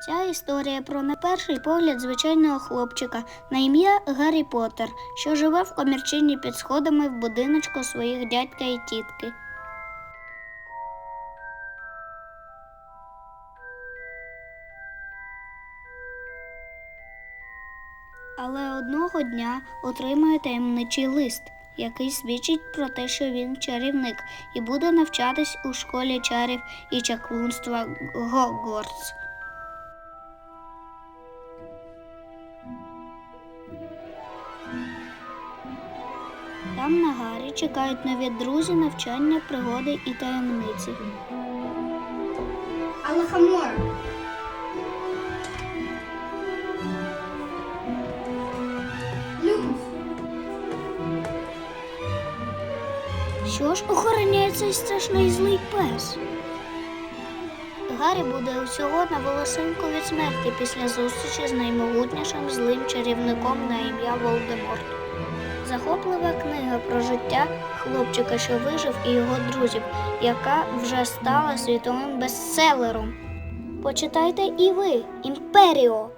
Ця історія про на перший погляд звичайного хлопчика на ім'я Гаррі Поттер, що живе в комірчині під сходами в будиночку своїх дядька і тітки. Але одного дня отримує таємничий лист, який свідчить про те, що він чарівник і буде навчатись у школі чарів і чаклунства Гогвартс. Там на Гаррі чекають нові друзі, навчання, пригоди і таємниці. Але Хамора. Люмус. Що ж охороняє цей страшний злий пес? Гаррі буде усього на волосинку від смерті після зустрічі з наймогутнішим злим чарівником на ім'я Волдеморт. Захоплива книга про життя хлопчика, що вижив, і його друзів, яка вже стала світовим бестселером. Почитайте і ви, Імперіо!